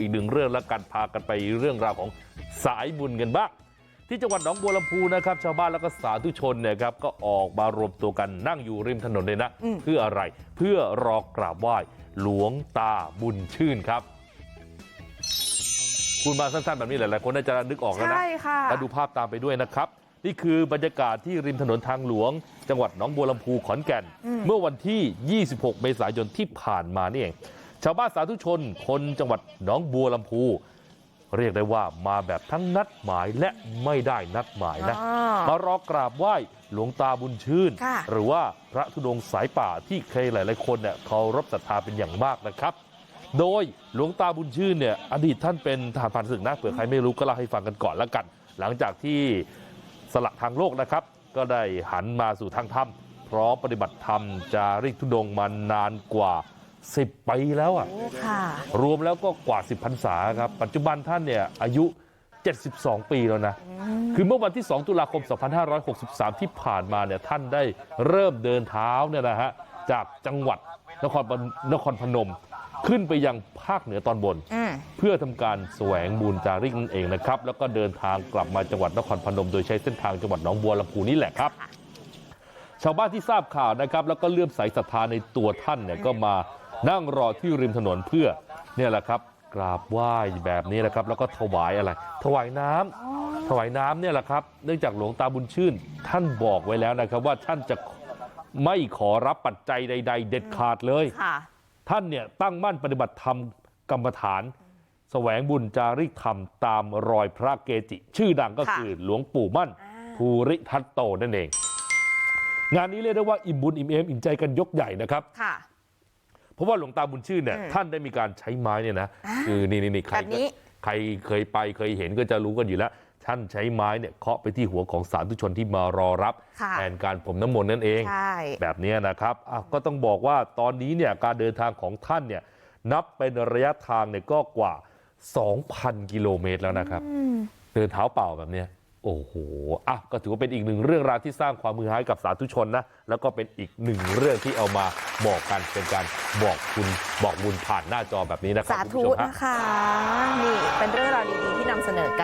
อีกหนึ่งเรื่องแล้วกันพากันไปเรื่องราวของสายบุญกันบ้างที่จังหวัดหนองบัวลำพูนะครับชาวบ้านแล้วก็สาธุชนเนี่ยครับก็ออกมารวมตัวกันนั่งอยู่ริมถนนเลยนะอืมเพื่ออะไรเพื่อรอกราบไหว้หลวงตาบุญชื่นครับคุณมาสั้นๆแบบนี้หลายๆคนน่าจะนึกออกแล้วนะใช่ค่ะแล้วดูภาพตามไปด้วยนะครับ นี่คือบรรยากาศที่ริมถนนทางหลวง จังหวัดหนองบัวลำพูขอนแก่นอืมเมื่อวันที่ 26 เมษายนที่ผ่านมานี่เอง ชาวบ้านสาธุชนคนจังหวัดหนองบัวลำพูเรียกได้ว่ามาแบบทั้งนัดหมายและไม่ได้นัดหมายนะอ่ามารอกราบไหว้หลวงตาบุญชื่นค่ะหรือว่าพระธุดงค์สายป่าที่ใครหลายๆคนเนี่ยเคารพศรัทธาเป็นอย่างมากนะครับโดยหลวงตาบุญชื่นเนี่ยอดีตท่านเป็นทหารผ่านศึกนะเผื่อใครไม่รู้ก็เล่าให้ฟังกันก่อนแล้วกัน หลังจากที่สละทางโลกนะครับ ก็ได้หันมาสู่ทางธรรมพร้อมปฏิบัติธรรมจาริกธุดงค์มานานกว่า 10ปีแล้วอะโอ้ค่ะรวมแล้วก็กว่า10พรรษาครับปัจจุบันท่านเนี่ยอายุ72ปีแล้วนะคือเมื่อวันที่2ตุลาคม2563ที่ผ่านมาเนี่ยท่านได้เริ่มเดินเท้าเนี่ยนะฮะจากจังหวัดนครปนครพนมขึ้นไปยังภาคเหนือตอนบนอืมเพื่อทำการแสวงบุญจาริกนั่นเองนะครับ แล้วก็เดินทางกลับมาจังหวัดนครพนม โดยใช้เส้นทางจังหวัดหนองบัวลำพูนี่แหละครับ ชาวบ้านที่ทราบข่าวนะครับ แล้วก็เลื่อมใสศรัทธาในตัวท่านเนี่ยก็มา นั่งรอที่ริมถนนเพื่อเนี่ยแหละครับกราบไหว้แบบนี้แหละครับแล้วก็ถวายอะไรถวายน้ำถวายน้ำเนี่ยแหละครับเนื่องจากหลวงตาบุญชื่นท่านบอกไว้แล้วนะครับว่าท่านจะไม่ขอรับปัจจัยใด ๆ เด็ดขาดเลยค่ะท่านเนี่ยตั้งมั่นปฏิบัติธรรมกรรมฐานแสวงบุญจาริกธรรมตามรอยพระเกจิ ชื่อดังก็ค่ะคือหลวงปู่มั่นอ่าภูริทัตโตนั่นเอง งานนี้เรียกได้ว่าอิ่มบุญอิ่มเอมอิ่มใจกันยกใหญ่นะครับค่ะ เพราะว่าหลวงตาบุญชื่นเนี่ยอืมท่านได้มีการใช้ไม้เนี่ยนะอ่าคือนี่นี่นี่ใครแบบนี้ใครเคยไปเคยเห็นก็จะรู้กันอยู่แล้วท่านใช้ไม้เนี่ยเคาะไปที่หัวของสาธุชนที่มารอรับค่ะแทนการผมน้ำมนต์นั่นเองใช่แบบนี้นะครับอะก็ต้องบอกว่าตอนนี้เนี่ยการเดินทางของท่านเนี่ยนับเป็นระยะทางเนี่ยก็กว่า 2,000 กิโลเมตรแล้วนะครับอืมเดินเท้าเปล่าแบบเนี้ย โอ้โหอะก็ถือว่าเป็นอีกหนึ่งเรื่องราวที่สร้างความมือหายกับสาธุชนนะแล้วก็เป็นอีกหนึ่งเรื่องที่เอามาบอกกันเป็นการบอกคุณบอกบุญผ่านหน้าจอแบบนี้นะครับสาธุนะคะนี่เป็นเรื่องราวดีๆที่นำเสนอกัน